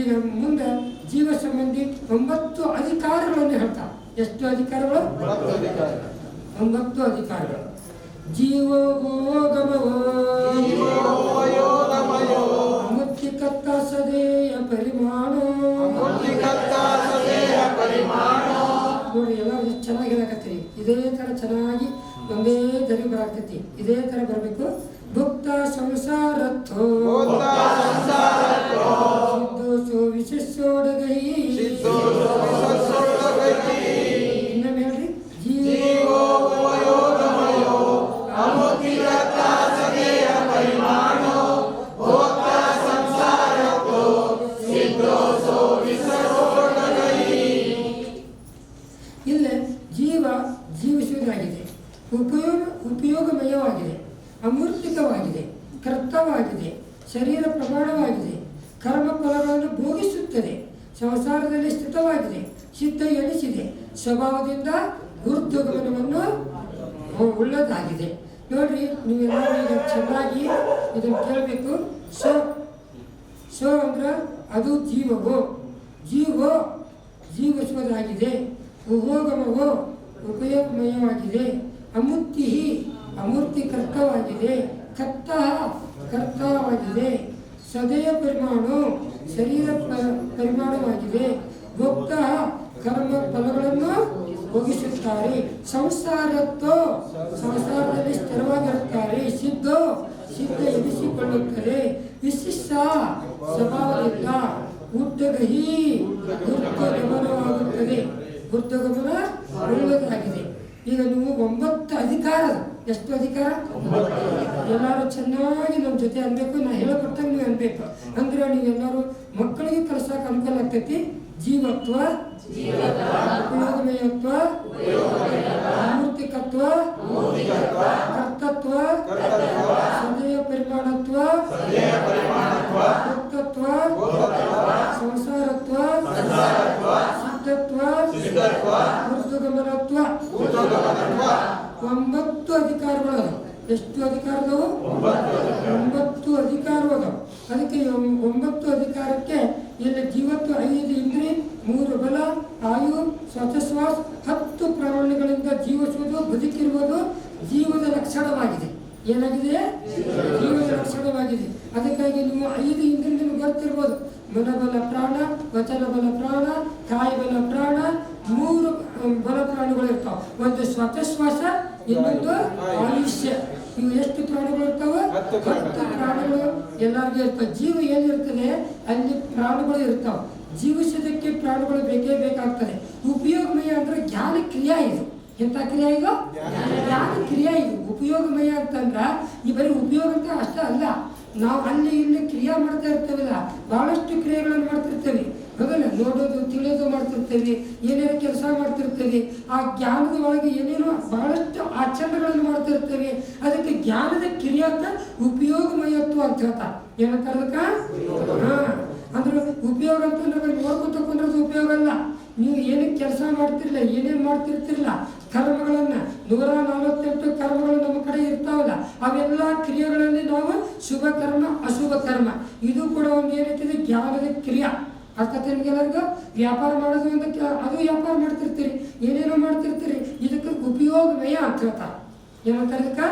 ಈಗ ಮುಂದೆ ಜೀವ ಸಂಬಂಧಿ ಒಂಬತ್ತು ಅಧಿಕಾರಗಳನ್ನು ಹೇಳ್ತಾರೆ. ಎಷ್ಟು ಅಧಿಕಾರಗಳು? ಒಂಬತ್ತು ಅಧಿಕಾರಗಳು. ಮುಕ್ತಿಕತ್ತ ಸದೇಯ ಪರಿಮಾಣ. ನೋಡಿ ಎಲ್ಲ ಚೆನ್ನಾಗಿ ಹೇಳಕತ್ತೀರಿ. ಇದೇ ಥರ ಚೆನ್ನಾಗಿ ಒಂದೇ ದರಿ ಬರಾಕತ್ತಿ ಇದೇ ತರ ಬರಬೇಕು ಭುಕ್ತ ಸಂಸಾರಥೋ ಸಿದ್ಧೋಸೋ ವಿಶಿಷ್ಟೋಡಗೈ ಇನ್ನೊಮ್ಮೆ ಸ್ವಭಾವದಿಂದ ಗುರುತ್ವಗಮನವನ್ನು ಉಳ್ಳದಾಗಿದೆ ನೋಡ್ರಿ ನೀವೆಲ್ಲರೂ ಚೆನ್ನಾಗಿ ಇದನ್ನು ಕೇಳಬೇಕು. ಸೊ ಸೊ ಅಂದ್ರೆ ಅದು ಜೀವವೋ? ಜೀವೋ, ಜೀವಿಸುವುದಾಗಿದೆ. ಉಪೋಗಮವೋ ಉಪಯೋಗಮಯವಾಗಿದೆ. ಅಮೂರ್ತಿ ಅಮೂರ್ತಿ ಕರ್ತವಾಗಿದೆ ಕರ್ತ ಕರ್ತವಾಗಿದೆ ಸದಯ ಪರಿಮಾಣ ಶರೀರ ಪರಿಮಾಣವಾಗಿದೆ. ಭೋಕ್ತ ಕರ್ಮ ಫಲಗಳನ್ನು ಭೋಗಿಸುತ್ತಾರೆ. ಸಂಸಾರದ್ದು ಸಂಸಾರದಲ್ಲಿ ಸ್ಥಿರವಾಗಿರುತ್ತಾರೆ. ಸಿದ್ಧ ಸಿದ್ಧ ಎನಿಸಿಕೊಳ್ಳುತ್ತದೆ ವಿಶಿಷ್ಟ ಸ್ವಭಾವದಿಂದ ಉದ್ದಗಹಿ ಗಮನವಾಗುತ್ತದೆ ಗಮನ ಒಳ್ಳೆಯದಾಗಿದೆ. ಈಗ ನೀವು ಒಂಬತ್ತು ಅಧಿಕಾರ ಎಷ್ಟು ಅಧಿಕಾರ? ಎಲ್ಲರೂ ಚೆನ್ನಾಗಿ ನಮ್ಮ ಜೊತೆ ಅನ್ಬೇಕು. ನಾ ಹೇಳ್ಕೊಟ್ಟಂಗೆ ನೀವು ಅಂದ್ರೆ ನೀವೆಲ್ಲರೂ ಮಕ್ಕಳಿಗೆ ಕಲ್ಸಕ್ಕೆ ಅನುಕೂಲ ಆಗ್ತೈತಿ ಜೀವತ್ವ, ಉಪಯೋಗಮಯತ್ವ, ಮೂರ್ತಿಕತ್ವ, ಕರ್ತತ್ವ ಸದಯ ಪರಿಮಾಣತ್ವ ಭಕ್ತತ್ವ, ಸಂಸಾರತ್ವ, ಸಿದ್ಧತ್ವ ಮೃದುಗಮನತ್ವ ಒಂಬತ್ತು ಅಧಿಕಾರಗಳು ಎಷ್ಟು ಅಧಿಕಾರದವು? ಒಂಬತ್ತು. ಅದಕ್ಕೆ ಒಂಬತ್ತು ಅಧಿಕಾರಕ್ಕೆ ಇಲ್ಲಿ ಜೀವತ್ತು ಐದು ಇಂದ್ರಿ, ಮೂರು ಬಲ, ಆಯು ಸ್ವಚ್ಛಶ್ವಾಸ ಹತ್ತು ಪ್ರಾಣಿಗಳಿಂದ ಜೀವಿಸುವುದು, ಬದುಕಿರುವುದು ಜೀವದ ಲಕ್ಷಣವಾಗಿದೆ. ಏನಾಗಿದೆ? ಜೀವದ ಲಕ್ಷಣವಾಗಿದೆ. ಅದಕ್ಕಾಗಿ ನೀವು ಐದು ಇಂದ್ರಿಂದ ನಿಮ್ಗೆ ಗೊತ್ತಿರ್ಬೋದು ಮನಬಲ ಪ್ರಾಣ ವಚನ ಬಲ ಪ್ರಾಣ ಕಾಯಿ ಬಲ ಪ್ರಾಣ, ಮೂರು ಬಲ ಪ್ರಾಣಿಗಳು ಇರ್ತಾವ. ಒಂದು ಸ್ವಚ್ಛಶ್ವಾಸ ಇನ್ನೊಂದು ಆಯುಷ್ಯ. ಇವು ಎಷ್ಟು ಪ್ರಾಣಿಗಳು ಇರ್ತಾವೆ? ಹತ್ತು ಪ್ರಾಣಿಗಳು. ಎಲ್ಲರಿಗೂ ಇರ್ತವೆ ಜೀವ ಏನಿರ್ತದೆ ಅಲ್ಲಿ ಪ್ರಾಣಿಗಳು ಇರ್ತಾವೆ. ಜೀವಿಸೋದಕ್ಕೆ ಪ್ರಾಣಿಗಳು ಬೇಕೇ ಬೇಕಾಗ್ತದೆ. ಉಪಯೋಗಮಯ ಅಂದ್ರೆ ಜ್ಞಾನ ಕ್ರಿಯಾ ಇದು. ಎಂತ ಕ್ರಿಯಾ ಇದು? ಜ್ಞಾನ ಕ್ರಿಯಾ ಇದು. ಉಪಯೋಗಮಯ ಅಂತಂದ್ರ ಈ ಬರೀ ಉಪಯೋಗ ಅಂತ ಅಷ್ಟೇ ಅಲ್ಲ. ನಾವು ಅಲ್ಲಿ ಇಲ್ಲಿ ಕ್ರಿಯಾ ಮಾಡ್ತಾ ಇರ್ತೇವಲ್ಲ ಬಹಳಷ್ಟು ಕ್ರಿಯೆಗಳನ್ನು ಮಾಡ್ತಿರ್ತೇವೆ. ಹೌದಲ್ಲ ನೋಡೋದು, ತಿಳಿಯೋದು ಮಾಡ್ತಿರ್ತೇವೆ, ಏನೇನೋ ಕೆಲಸ ಮಾಡ್ತಿರ್ತೇವೆ, ಆ ಜ್ಞಾನದ ಒಳಗೆ ಏನೇನೋ ಬಹಳಷ್ಟು ಆಚರಣೆಗಳನ್ನು ಮಾಡ್ತಿರ್ತೇವೆ. ಅದಕ್ಕೆ ಜ್ಞಾನದ ಕಿರಿಯತ್ತ ಅಂತ ಉಪಯೋಗಮಯತ್ವ ಅಂತ ಹೇಳ್ತಾರೆ. ಏನಂತ ಹಾ, ಅಂದ್ರೆ ಉಪಯೋಗ ಬರೀ ನೋಡ್ಕೊತ ಕುಂದ್ರದು ಉಪಯೋಗ ಅಲ್ಲ. ನೀವು ಏನಕ್ಕೆ ಕೆಲಸ ಮಾಡ್ತಿರ್ಲಿಲ್ಲ ಏನೇನು ಮಾಡ್ತಿರ್ತಿರ್ಲಿಲ್ಲ ಕರ್ಮಗಳನ್ನ, ನೂರ ನಲವತ್ತೆಂಟು ಕರ್ಮಗಳು ನಮ್ಮ ಕಡೆ ಇರ್ತಾವಲ್ಲ, ಅವೆಲ್ಲ ಕ್ರಿಯೆಗಳಲ್ಲಿ ನಾವು ಶುಭ ಕರ್ಮ ಅಶುಭ ಕರ್ಮ ಇದು ಕೂಡ ಒಂದು ಏನೈತಿದೆ ಜ್ಞಾನದ ಕ್ರಿಯೆ. ಅರ್ಥ ನಿಮ್ಗೆಲ್ಲರಿಗೂ ವ್ಯಾಪಾರ ಮಾಡೋದು ಅಂತ ಕೇಳ ಅದು ವ್ಯಾಪಾರ ಮಾಡ್ತಿರ್ತೀರಿ. ಏನೇನೋ ಮಾಡ್ತಿರ್ತೀರಿ. ಇದಕ್ಕೆ ಉಪಯೋಗಮಯ ಅಂತ ಹೇಳ್ತಾರೆ. ಏನಂತಾರೆ ಇದಕ್ಕೆ?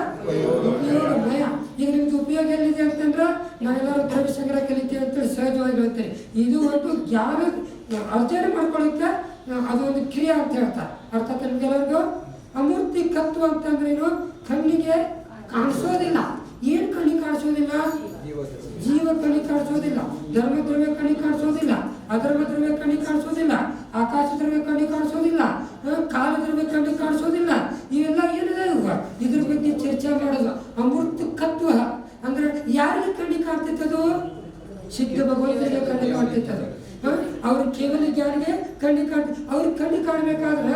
ಉಪಯೋಗಮಯ ಈಗ ನಿಮ್ದು ಉಪಯೋಗ ಎಲ್ಲಿದೆ ಅಂತಂದ್ರೆ ನಾವೆಲ್ಲರೂ ದ್ರವ್ಯ ಸಂಗ್ರಹ ಕಲಿತೀವಿ ಅಂತೇಳಿ ಸಹಜವಾಗಿ ಹೇಳ್ತೇನೆ ಇದು ಒಂದು ಜ್ಞಾನ ಅರ್ಜನೆ ಮಾಡ್ಕೊಳ್ಳಿಕ್ಕೆ ಅದು ಒಂದು ಕ್ರಿಯೆ ಅಂತ ಹೇಳ್ತಾರೆ. ಅರ್ಥ ನಿಮ್ಗೆಲ್ಲರಿಗೂ ಅಮೂರ್ತಿ ಕತ್ತು ಅಂತಂದ್ರೆ ಏನು? ಕಣ್ಣಿಗೆ ಕಾಣಿಸೋದಿಲ್ಲ. ಏನು ಕಣ್ಣಿಗೆ ಕಾಣಿಸೋದಿಲ್ಲ? ಜೀವ ಕಣ್ಣಿ ಕಾಣಿಸೋದಿಲ್ಲ. ಧರ್ಮ ದ್ರವ್ಯ ಕಣ್ಣಿ ಕಾಣಿಸೋದಿಲ್ಲ. ಅಧರ್ಮ ದ್ರವ್ಯ ಕಣ್ಣಿ ಕಾಣಿಸೋದಿಲ್ಲ ಆಕಾಶ ದ್ರವ್ಯ ಕಣ್ಣಿ ಕಾಣಿಸೋದಿಲ್ಲ ಆ, ಕಾಲ ದ್ರವ್ಯ ಕಣ್ಣಿ ಕಾಣಿಸೋದಿಲ್ಲ ಇವೆಲ್ಲ ಏನಿದೆ ಇದ್ರ ಬಗ್ಗೆ ಚರ್ಚೆ ಮಾಡೋದು. ಅಮೂರ್ತಕತ್ವ ಅಂದ್ರೆ ಯಾರಿಗೆ ಕಣ್ಣಿ ಕಾಣ್ತಿತ್ತದು ಸಿದ್ಧ ಭಗವಂತನಿಗೆ ಕಣ್ಣಿ ಕಾಣ್ತಿತ್ತದು ಅವ್ರ ಕೇವಲ ಜ್ಞಾನಿಗೆ ಕಣ್ಣಿ ಕಾಣ್ ಅವ್ರಿಗೆ ಕಣ್ಣಿ ಕಾಣಬೇಕಾದ್ರೆ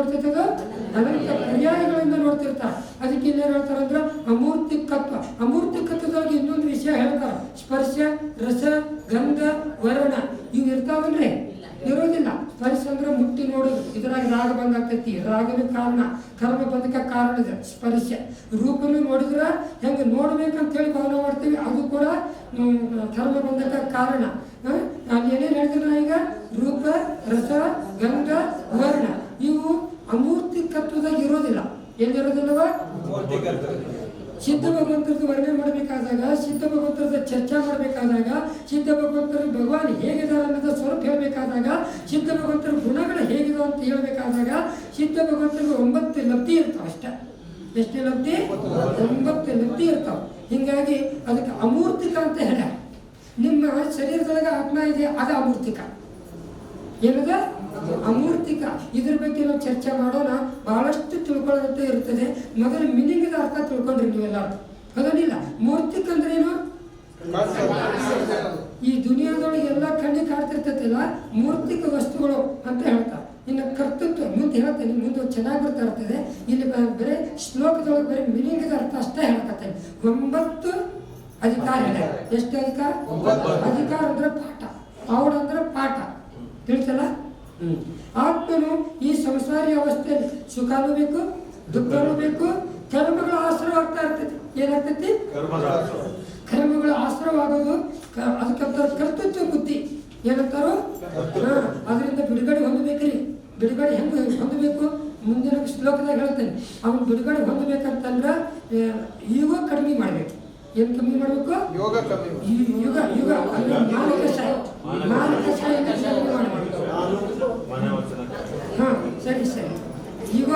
ನೋಡ್ತಿರ್ತದ? ಅನಂತ ಪರ್ಯಾಯಗಳಿಂದ ನೋಡ್ತಿರ್ತಾರೆ ಅದಕ್ಕೆ ಇನ್ನೇನು ಹೇಳ್ತಾರೆ ಅಂದ್ರೆ ಅಮೂರ್ತಿಕತ್ವ. ಅಮೂರ್ತಿಕತ್ವದೊಳಗೆ ಇನ್ನೊಂದು ವಿಷಯ ಹೇಳ್ತಾರೆ. ಸ್ಪರ್ಶ, ರಸ, ಗಂಧ, ವರ್ಣ. ಇವು ಇರ್ತಾವಲ್ರಿ? ಇರೋದಿಲ್ಲ. ಸ್ಪರ್ಶ ಅಂದ್ರೆ ಮುಟ್ಟಿ ನೋಡೋದು. ಇದ್ರಾಗ ರಾಗ ಬಂದಾಗ್ತೈತಿ ರಾಗನ ಕಾರಣ. ಕರ್ಮ ಕಾರಣ ಇದೆ. ಸ್ಪರ್ಶ. ರೂಪನು ನೋಡಿದ್ರೆ ಹೆಂಗೆ ನೋಡ್ಬೇಕಂತ ಹೇಳಿ ಭಾವನೆ ಮಾಡ್ತೀವಿ. ಅದು ಕೂಡ ಕರ್ಮ ಬಂದಕ್ಕೆ ಕಾರಣ? ನಾನು ಏನೇನು ಹೇಳ್ತೀನಿ ಈಗ? ರೂಪ, ರಸ, ಗಂಧ, ವರ್ಣ. ಇವು ಅಮೂರ್ತಿಕತ್ವದಾಗ ಇರೋದಿಲ್ಲ. ಎಲ್ಲಿರೋದಿಲ್ಲವ ಸಿದ್ಧ ಭಗವಂತರದ್ದು ವರ್ಣನೆ ಮಾಡಬೇಕಾದಾಗ ಸಿದ್ಧ ಭಗವಂತರದ ಚರ್ಚೆ ಮಾಡಬೇಕಾದಾಗ ಸಿದ್ಧ ಭಗವಂತರು ಭಗವಾನ್ ಹೇಗಿದ್ದಾರೆ ಅನ್ನೋದು ಸ್ವರೂಪ ಹೇಳಬೇಕಾದಾಗ ಸಿದ್ಧ ಭಗವಂತರ ಗುಣಗಳು ಹೇಗಿದೆ ಅಂತ ಹೇಳಬೇಕಾದಾಗ ಸಿದ್ಧ ಭಗವಂತರಿಗೆ ಒಂಬತ್ತು ಲಬ್ಧಿ ಇರ್ತಾವೆ ಅಷ್ಟೇ. ಎಷ್ಟು ಲಬ್ಧಿ? ಒಂಬತ್ತು ಲಬ್ಧಿ ಇರ್ತಾವೆ. ಹಿಂಗಾಗಿ ಅದಕ್ಕೆ ಅಮೂರ್ತಿಕ ಅಂತ ಹೇಳ ನಿಮ್ಮ ಶರೀರದೊಳಗೆ ಆತ್ಮ ಇದೆ ಅದು ಅಮೂರ್ತಿಕ. ಏನದ? ಅಮೂರ್ತಿಕ. ಇದ್ರ ಬಗ್ಗೆ ನಾವು ಚರ್ಚೆ ಮಾಡೋಣ. ಬಹಳಷ್ಟು ತಿಳ್ಕೊಳ್ಳೋದಂತೆ ಇರ್ತದೆ. ಮೊದಲು ಮೀನಿಂಗದ ಅರ್ಥ ತಿಳ್ಕೊಂಡ್ರಿ ನೀವೆಲ್ಲ. ಅದನ್ನಿಲ್ಲ ಮೂರ್ತಿಕ ಅಂದ್ರೇನು? ಏನು ಈ ದುನಿಯಾದೊಳಗೆ ಎಲ್ಲ ಕಣ್ಣಿ ಕಾಡ್ತಿರ್ತೈತಿಲ್ಲ ಮೂರ್ತಿಕ ವಸ್ತುಗಳು ಅಂತ ಹೇಳ್ತಾರೆ ಇನ್ನು ಕರ್ತೃತ್ವ ಮುಂದೆ ಹೇಳ್ತೇನೆ ಮುಂದೆ ಚೆನ್ನಾಗಿ ಅರ್ಥ ಇರ್ತದೆ. ಇಲ್ಲಿ ಬರೀ ಶ್ಲೋಕದೊಳಗೆ ಬರೀ ಮೀನಿಂಗದ ಅರ್ಥ ಅಷ್ಟೇ ಹೇಳ್ಕತ್ತೇನೆ ಒಂಬತ್ತು ಅಧಿಕಾರ ಇದೆ. ಎಷ್ಟು ಅಧಿಕಾರ? ಅಧಿಕಾರ ಅಂದ್ರೆ ಪಾಠ. ಅವಡ ಅಂದ್ರೆ ಪಾಠ. ತಿಳಿಸಲ್ಲ ಆತ್ಮನು ಈ ಸಂಸಾರಿ ಅವಸ್ಥೆಯಲ್ಲಿ ಸುಖನೂ ಬೇಕು ದುಃಖನೂ ಬೇಕು ಕರ್ಮಗಳ ಆಶ್ರಯವಾಗ್ತಾ ಇರ್ತೈತಿ ಏನಾಗ್ತೈತಿ ಕರ್ಮಗಳ ಆಶ್ರಯವಾಗೋದು ಅದಕ್ಕಂತಾರೆ ಕರ್ತೃತ್ವ ಬುದ್ಧಿ. ಏನಂತಾರೋ? ಅದರಿಂದ ಬಿಡುಗಡೆ ಹೊಂದಬೇಕ್ರಿ ಬಿಡುಗಡೆ ಹೆಂಗೆ ಹೊಂದಬೇಕು? ಮುಂದಿನ ಶ್ಲೋಕದಾಗ ಹೇಳ್ತೇನೆ. ಅವನು ಬಿಡುಗಡೆ ಹೊಂದಬೇಕಂತಂದ್ರೆ ಈಗ ಕಡಿಮೆ ಮಾಡ್ಬೇಕು. ಏನು ಕಮ್ಮಿ ಮಾಡ್ಬೇಕು? ಯೋಗ ಯುಗ ಯುಗ. ಅಂದ್ರೆ ಮಾನಕ ಮಾನಕ ಕಡಿಮೆ ಮಾಡ್ಬೇಕು. ಹಾ, ಸರಿ ಸರಿ. ಈಗ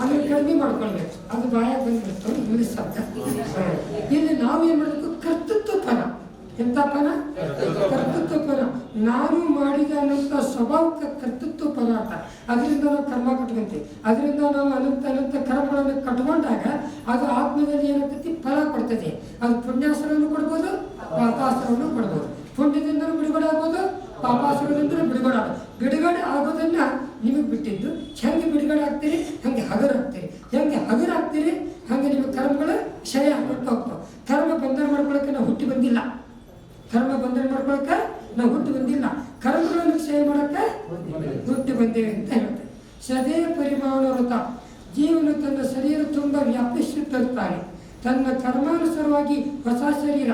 ಆಮೇಲೆ ಕಡಿಮೆ ಮಾಡ್ಕೊಳ್ಬೇಕು ಅದು ಬಾಯಾಗ ಬಂದ್ಬಿಡ್ತು ಇಂಗ್ಲಿಷ್ ಶಬ್ದ. ಇಲ್ಲಿ ನಾವು ಏನು ಮಾಡಬೇಕು? ಕರ್ತೃತ್ವ ಫಲ ಎಂತ ಪರ? ಕರ್ತೃತ್ವ ಫಲ ನಾನು ಮಾಡಿದ ಅನ್ನಂತ ಸ್ವಭಾವಕ್ಕೆ ಕರ್ತೃತ್ವ ಫಲ ಅಂತ. ಅದರಿಂದ ನಾವು ಕರ್ಮ ಕಟ್ಕೊಂತೀವಿ. ಅದರಿಂದ ನಾವು ಅನಂತ ಅನಂತ ಕರ್ಮಗಳನ್ನು ಕಟ್ಕೊಂಡಾಗ ಅದು ಆತ್ಮದಲ್ಲಿ ಏನಾಗ್ತೈತಿ? ಫಲ ಕೊಡ್ತದೆ ಅದು ಪುಣ್ಯಾಸನವನ್ನು ಕೊಡ್ಬೋದು ಪಾಪಾಸನವನ್ನು ಕೊಡ್ಬೋದು ಪುಣ್ಯದಿಂದಲೂ ಬಿಡುಗಡೆ ಆಗ್ಬೋದು ಪಾಪಾಸುರದಿಂದ ಬಿಡುಗಡೆ ಆಗೋದು ಬಿಡುಗಡೆ ಆಗೋದನ್ನ ನಿಮಗೆ ಬಿಟ್ಟಿದ್ದು ಹೆಂಗೆ ಬಿಡುಗಡೆ ಆಗ್ತೀರಿ ಹಂಗೆ ಹಗರ ಆಗ್ತೀರಿ ಹೆಂಗೆ ಹಗರ ಆಗ್ತೀರಿ ಹಂಗೆ ನಿಮ್ಮ ಕರ್ಮಗಳು ಕ್ಷಯ ಆಗ್ಬಿಟ್ಟು ಹೋಗ್ತಾವೆ ಕರ್ಮ ಬಂಧನ ಮಾಡ್ಕೊಳಕ್ಕೆ ನಾವು ಹುಟ್ಟಿ ಬಂದಿಲ್ಲ ಕರ್ಮ ಬಂಧನ ಮಾಡ್ಕೊಳಕ್ಕೆ ನಾವು ಹುಟ್ಟಿ ಬಂದಿಲ್ಲ ಕರ್ಮಗಳನ್ನು ಕ್ಷಯ ಮಾಡಕ್ಕೆ ಹುಟ್ಟಿ ಬಂದೇವೆ ಅಂತ ಹೇಳ್ತಾರೆ ಸದೇ ಪರಿಮಾಣ ವ್ರತ ಜೀವನ ತನ್ನ ಶರೀರ ತುಂಬ ವ್ಯಾಪಿಸುತ್ತಿರ್ತಾನೆ ತನ್ನ ಕರ್ಮಾನುಸಾರವಾಗಿ ಹೊಸ ಶರೀರ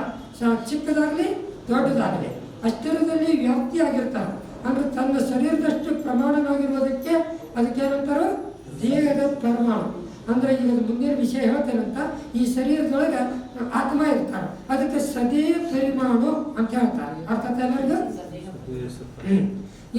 ಚಿಕ್ಕದಾಗಲಿ ದೊಡ್ಡದಾಗಲಿ ಅಷ್ಟರದಲ್ಲಿ ವ್ಯಾಪ್ತಿಯಾಗಿರ್ತಾರೆ ಅಂದ್ರೆ ತನ್ನ ಶರೀರದಷ್ಟು ಪ್ರಮಾಣವಾಗಿರುವುದಕ್ಕೆ ಅದಕ್ಕೆ ಏನಂತಾರೋ ದೇಹದ ಪ್ರಮಾಣ. ಅಂದರೆ ಈಗ ಮುಂದಿನ ವಿಷಯ ಹೇಳ್ತೇನಂತ ಈ ಶರೀರದೊಳಗೆ ಆತ್ಮ ಇರ್ತಾರೆ ಅದಕ್ಕೆ ಸದೇ ಪರಿಮಾಣು ಅಂತ ಹೇಳ್ತಾರೆ. ಅರ್ಥ ಎಲ್ಲರಿಗೂ? ಇನ್ನು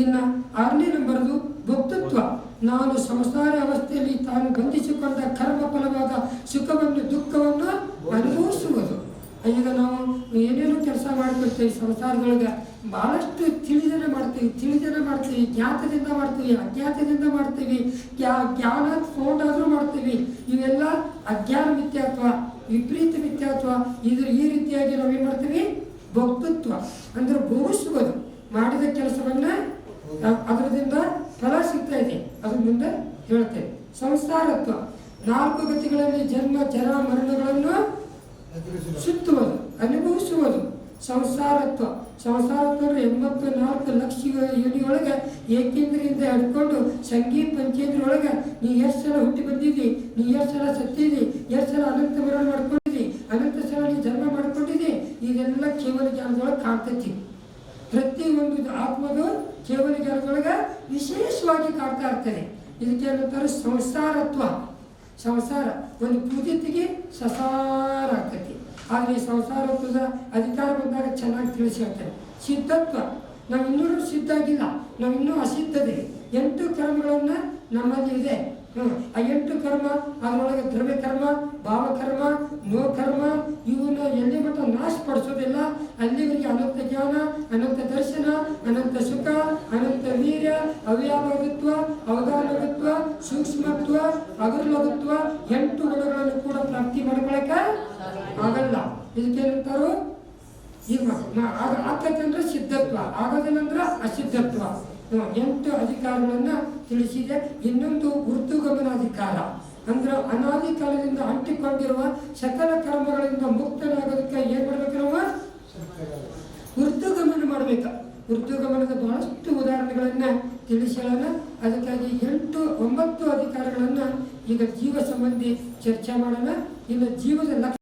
ಇನ್ನ ಆರನೇ ನಂಬರ್ದು ಭಕ್ತತ್ವ ನಾನು ಸಂಸಾರ ಅವಸ್ಥೆಯಲ್ಲಿ ತಾನು ಬಂಧಿಸಿಕೊಂಡ ಕರ್ಮ ಫಲವಾದ ಸುಖವನ್ನು, ದುಃಖವನ್ನು ಅನುಭವಿಸುವುದು. ಈಗ ನಾವು ಏನೇನು ಕೆಲಸ ಮಾಡ್ಕೊಳ್ತೀವಿ ಸಂಸಾರದೊಳಗೆ. ಬಹಳಷ್ಟು ತಿಳಿದನ ಮಾಡ್ತೀವಿ ತಿಳಿದನ ಮಾಡ್ತೀವಿ, ಜ್ಞಾತದಿಂದ ಮಾಡ್ತೀವಿ, ಅಜ್ಞಾತದಿಂದ ಮಾಡ್ತೀವಿ, ಜ್ಞಾ- ಜ್ಞಾನ ಫೋಟಾದರೂ ಮಾಡ್ತೀವಿ. ಇವೆಲ್ಲ ಅಜ್ಞಾನ ಮಿಥ್ಯಾತ್ವ, ವಿಪರೀತ ಮಿಥ್ಯಾತ್ವ. ಇದ್ರ ಈ ರೀತಿಯಾಗಿ ನಾವು ಏನು ಮಾಡ್ತೀವಿ? ಭಕ್ತತ್ವ ಅಂದ್ರೆ ಭೋಗಿಸುವುದು. ಮಾಡಿದ ಕೆಲಸವನ್ನ ಅದರಿಂದ ಫಲ ಸಿಗ್ತಾ ಇದೆ ಅದು ಮುಂದೆ ಹೇಳ್ತೇವೆ ಸಂಸಾರತ್ವ. ನಾಲ್ಕು ಗತಿಗಳಲ್ಲಿ ಜನ್ಮ, ಜರ, ಮರಣಗಳನ್ನು ಸುತ್ತುವುದು, ಅನುಭವಿಸುವುದು. ಸಂಸಾರತ್ವ. ಸಂಸಾರತ್ವ ಎಂಬತ್ತು ನಾಲ್ಕು ಲಕ್ಷ ಯೋನಿಯೊಳಗೆ ಏಕೇಂದ್ರಿಯಿಂದ ಹಿಡ್ಕೊಂಡು ಸಂಗೀತ ಪಂಚೇಂದ್ರಿಯೊಳಗೆ ನೀ ಎಷ್ಟು ಸಲ ಹುಟ್ಟಿ ಬಂದಿದ್ದಿ, ನೀ ಎಷ್ಟು ಸಲ ಸತ್ತಿದ್ದಿ ಎಷ್ಟು ಸಲ ಅನಂತ ಮರಣ ಮಾಡ್ಕೊಂಡಿದ್ದಿ, ಅನಂತ ಸಲ ನೀ ಜನ್ಮ ಮಾಡ್ಕೊಂಡಿದ್ದಿ, ಇದೆಲ್ಲ ಕೇವಲ ಜ್ಞಾನದೊಳಗೆ ಕಾಣ್ತೈತಿ. ಪ್ರತಿಯೊಂದು ಆತ್ಮದು ಕೇವಲ ಜನದೊಳಗೆ ವಿಶೇಷವಾಗಿ ಕಾಡ್ತಾ ಇರ್ತದೆ ಇದಕ್ಕೆ ಏನಂತಾರೆ ಸಂಸಾರತ್ವ. ಸಂಸಾರ. ಒಂದು ಪೂಜಿತಿಗೆ ಸಸಾರ ಆಗ್ತೈತಿ ಆದರೆ ಈ ಸಂಸಾರತ್ವದ ಅಧಿಕಾರ ಬಂದಾಗ ಚೆನ್ನಾಗಿ ತಿಳಿಸಿ ಹೇಳ್ತಾರೆ ಸಿದ್ಧತ್ವ. ನಾವು ಇನ್ನೂ ಸಿದ್ಧ ಆಗಿಲ್ಲ. ನಾವು ಇನ್ನೂ ಅಸಿದ್ಧದಿದೆ ಎಂಟು ಕರ್ಮಗಳನ್ನು ನಮ್ಮಲ್ಲಿ ಇದೆ. ಆ ಎಂಟು ಕರ್ಮ, ಅದರೊಳಗೆ ದ್ರವ್ಯ ಕರ್ಮ ಭಾವಕರ್ಮ ನೋ ಕರ್ಮ, ಇವನ್ನ ಎಲ್ಲಿ ಮಟ್ಟ ನಾಶಪಡಿಸೋದಿಲ್ಲ ಅಲ್ಲಿವರಿಗೆ ಅನಂತ ಜ್ಞಾನ, ಅನಂತ ದರ್ಶನ, ಅನಂತ ಸುಖ, ಅನಂತ ವೀರ್ಯ ಅವ್ಯಾಲೋಕತ್ವ ಅವಧಾನಗತ್ವ ಸೂಕ್ಷ್ಮತ್ವ, ಅಗರ್ಲಗತ್ವ, ಎಂಟು ಗುಣಗಳನ್ನು ಕೂಡ ಪ್ರಾಪ್ತಿ ಮಾಡ್ಕೊಳಕ ಆಗಲ್ಲ. ಇದಕ್ಕೇನಂತಾರು? ಈಗ ಮ- ಆಗ- ಆಕೈತೆ ಅಂದ್ರೆ ಸಿದ್ಧತ್ವ ಆಗೋದೇನಂದ್ರೆ ಅಸಿದ್ಧತ್ವ. ಎಂಟು ಅಧಿಕಾರಗಳನ್ನ ತಿಳಿಸಿದೆ. ಇನ್ನೊಂದು ಉರ್ದು ಗಮನಾಧಿಕಾರ. ಅಂದ್ರೆ ಅನಾದಿ ಕಾಲದಿಂದ ಅಂಟಿಕೊಂಡಿರುವ ಸಕಲ ಕರ್ಮಗಳಿಂದ ಮುಕ್ತನಾಗೋದಕ್ಕೆ ಏನ್ ಮಾಡ್ಬೇಕು ನಾವು? ಗಮನ ಮಾಡ್ಬೇಕು. ಗಮನದ ಬಹಳಷ್ಟು ಉದಾಹರಣೆಗಳನ್ನ ತಿಳಿಸೋಣ. ಅದಕ್ಕಾಗಿ ಎಂಟು, ಒಂಬತ್ತು ಅಧಿಕಾರಗಳನ್ನ ಈಗ ಜೀವ ಸಂಬಂಧಿ ಚರ್ಚೆ ಮಾಡೋಣ. ಇನ್ನು ಜೀವದ